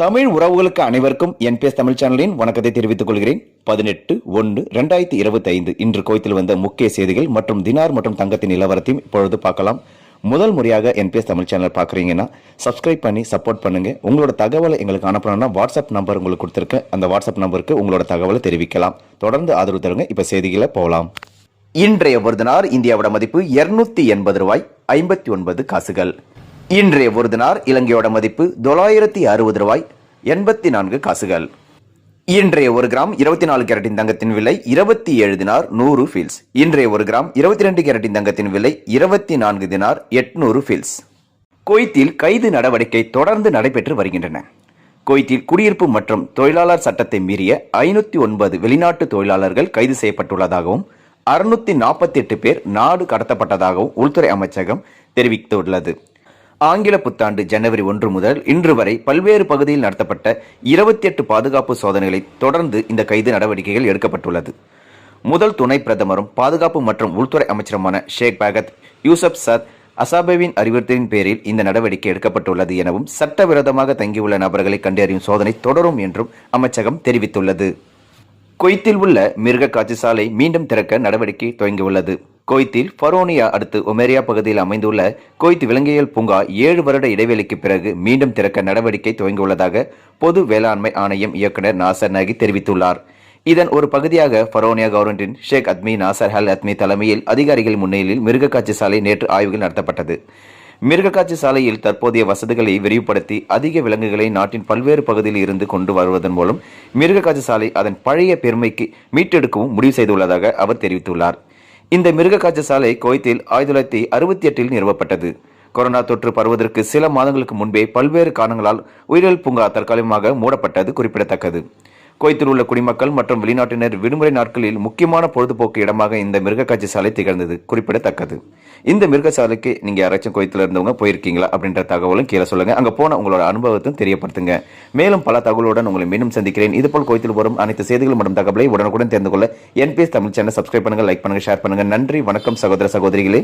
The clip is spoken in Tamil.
தமிழ் உறவுகளுக்கு அனைவருக்கும் என்பிஎஸ் தமிழ் சேனலின் வணக்கத்தை தெரிவித்துக் கொள்கிறேன். பதினெட்டு ஒன்று ரெண்டாயிரத்தி இருபத்தி ஐந்து இன்று கோயத்தில் வந்த முக்கிய செய்திகள் மற்றும் தினார் மற்றும் தங்கத்தின் நிலவரத்தையும் இப்பொழுது பார்க்கலாம். முதல் முறையாக என்பிஎஸ் தமிழ் சேனல் பார்க்குறீங்கன்னா சப்ஸ்கிரைப் பண்ணி சப்போர்ட் பண்ணுங்க. உங்களோட தகவலை எங்களுக்கு அனுப்பணும்னா வாட்ஸ்அப் நம்பர் உங்களுக்கு கொடுத்துருக்கேன். அந்த வாட்ஸ்அப் நம்பருக்கு உங்களோட தகவலை தெரிவிக்கலாம். தொடர்ந்து ஆதரவு தருங்க. இப்போ செய்திகளை போகலாம் இன்றைய ஒரு தினார் இந்தியாவோட மதிப்பு இருநூத்தி எண்பது ரூபாய் ஐம்பத்தி ஒன்பது காசுகள். இன்றைய ஒரு தினார் இலங்கையோட மதிப்பு தொள்ளாயிரத்தி அறுபது ரூபாய் எண்பத்தி நான்கு காசுகள். இன்றைய ஒரு கிராம் இருபத்தி நாலு கேரட்டின் தங்கத்தின் விலை இருபத்தி ஏழு தினார் நூறு ஃபீல்ஸ் இன்றைய ஒரு கிராம் இருபத்தி ரெண்டு கேரட்டின் தங்கத்தின் விலை இருபத்தி நான்கு தினார் எட்நூறு ஃபீல்ஸ் குவைத்தில் கைது நடவடிக்கை தொடர்ந்து நடைபெற்று வருகின்றன. குவைத்தில் குடியிருப்பு மற்றும் தொழிலாளர் சட்டத்தை மீறிய ஐநூற்றி ஒன்பது வெளிநாட்டு தொழிலாளர்கள் கைது செய்யப்பட்டுள்ளதாகவும் அறுநூத்தி நாற்பத்தி எட்டு பேர் நாடு கடத்தப்பட்டதாகவும் உள்துறை அமைச்சகம் தெரிவித்துள்ளது. ஆங்கில புத்தாண்டு ஜனவரி ஒன்று முதல் இன்று வரை பல்வேறு பகுதியில் நடத்தப்பட்ட இருபத்தி எட்டு பாதுகாப்பு சோதனைகளை தொடர்ந்து இந்த கைது நடவடிக்கைகள் எடுக்கப்பட்டுள்ளது. முதல் துணை பிரதமரும் பாதுகாப்பு மற்றும் உள்துறை அமைச்சருமான ஷேக் பகத் யூசப் சத் அசாபேவின் அறிவுறுத்தலின் பேரில் இந்த நடவடிக்கை எடுக்கப்பட்டுள்ளது எனவும் சட்டவிரோதமாக தங்கியுள்ள நபர்களை கண்டறியும் சோதனை தொடரும் என்றும் அமைச்சகம் தெரிவித்துள்ளது. கொய்த்தில் உள்ள மிருக காட்சி சாலை மீண்டும் திறக்க நடவடிக்கை துவங்கியுள்ளது. கொய்த்தில் ஃபரோனியா அடுத்து ஒமேரியா பகுதியில் அமைந்துள்ள கொய்த் விலங்கியல் பூங்கா ஏழு வருட இடைவெளிக்கு பிறகு மீண்டும் திறக்க நடவடிக்கை துவங்கியுள்ளதாக பொது வேளாண்மை ஆணையம் இயக்குனர் நாசர் நகி தெரிவித்துள்ளார். இதன் ஒரு பகுதியாக ஃபரோனியா கவர்னரின் ஷேக் அத்மி நாசர் ஹல் அத்மி தலைமையில் அதிகாரிகள் முன்னிலையில் மிருகக்காட்சி சாலை நேற்று ஆய்வுகள் நடத்தப்பட்டது. மிருகக்காட்சி சாலையில் தற்போதைய வசதிகளை விரிவுபடுத்தி அதிக விலங்குகளை நாட்டின் பல்வேறு பகுதியில் இருந்து கொண்டு வருவதன் மூலம் மிருகக்காட்சி சாலை அதன் பழைய பெருமைக்கு மீட்டெடுக்கவும் முடிவு செய்துள்ளதாக அவர் தெரிவித்துள்ளார். இந்த மிருகக்காட்சி சாலை குவைத்தில் ஆயிரத்தி தொள்ளாயிரத்தி அறுபத்தி எட்டில் நிறுவப்பட்டது. கொரோனா தொற்று பரவுவதற்கு சில மாதங்களுக்கு முன்பே பல்வேறு காரணங்களால் உயிரியல் பூங்கா தற்காலிகமாக மூடப்பட்டது குறிப்பிடத்தக்கது. குவைத்தில் உள்ள குடிமக்கள் மற்றும் வெளிநாட்டினர் விடுமுறை நாட்களில் முக்கியமான பொழுதுபோக்கு இடமாக இந்த மிருகக்காட்சி சாலை திகழ்ந்தது. குறிப்பிடத்தக்கது. இந்த மிருக சாலைக்கு நீங்க யாராச்சும் குவைத்தில் இருந்தவங்க போயிருக்கீங்களா அப்படின்ற தகவலும் கீழே சொல்லுங்க. அங்க போன உங்களோட அனுபவத்தையும் தெரியப்படுத்துங்க. மேலும் பல தகவலுடன் உங்களை மீண்டும் சந்திக்கிறேன். இதுபோல் குவைத்தில் வரும் அனைத்து செய்திகள் மற்றும் தகவலை உடனுக்குடன் தெரிந்து கொள்ள என்பிஎஸ் தமிழ் சேனல் சப்ஸ்கிரைப் பண்ணுங்க லைக் பண்ணுங்க ஷேர் பண்ணுங்க. நன்றி வணக்கம் சகோதர சகோதரிகளே.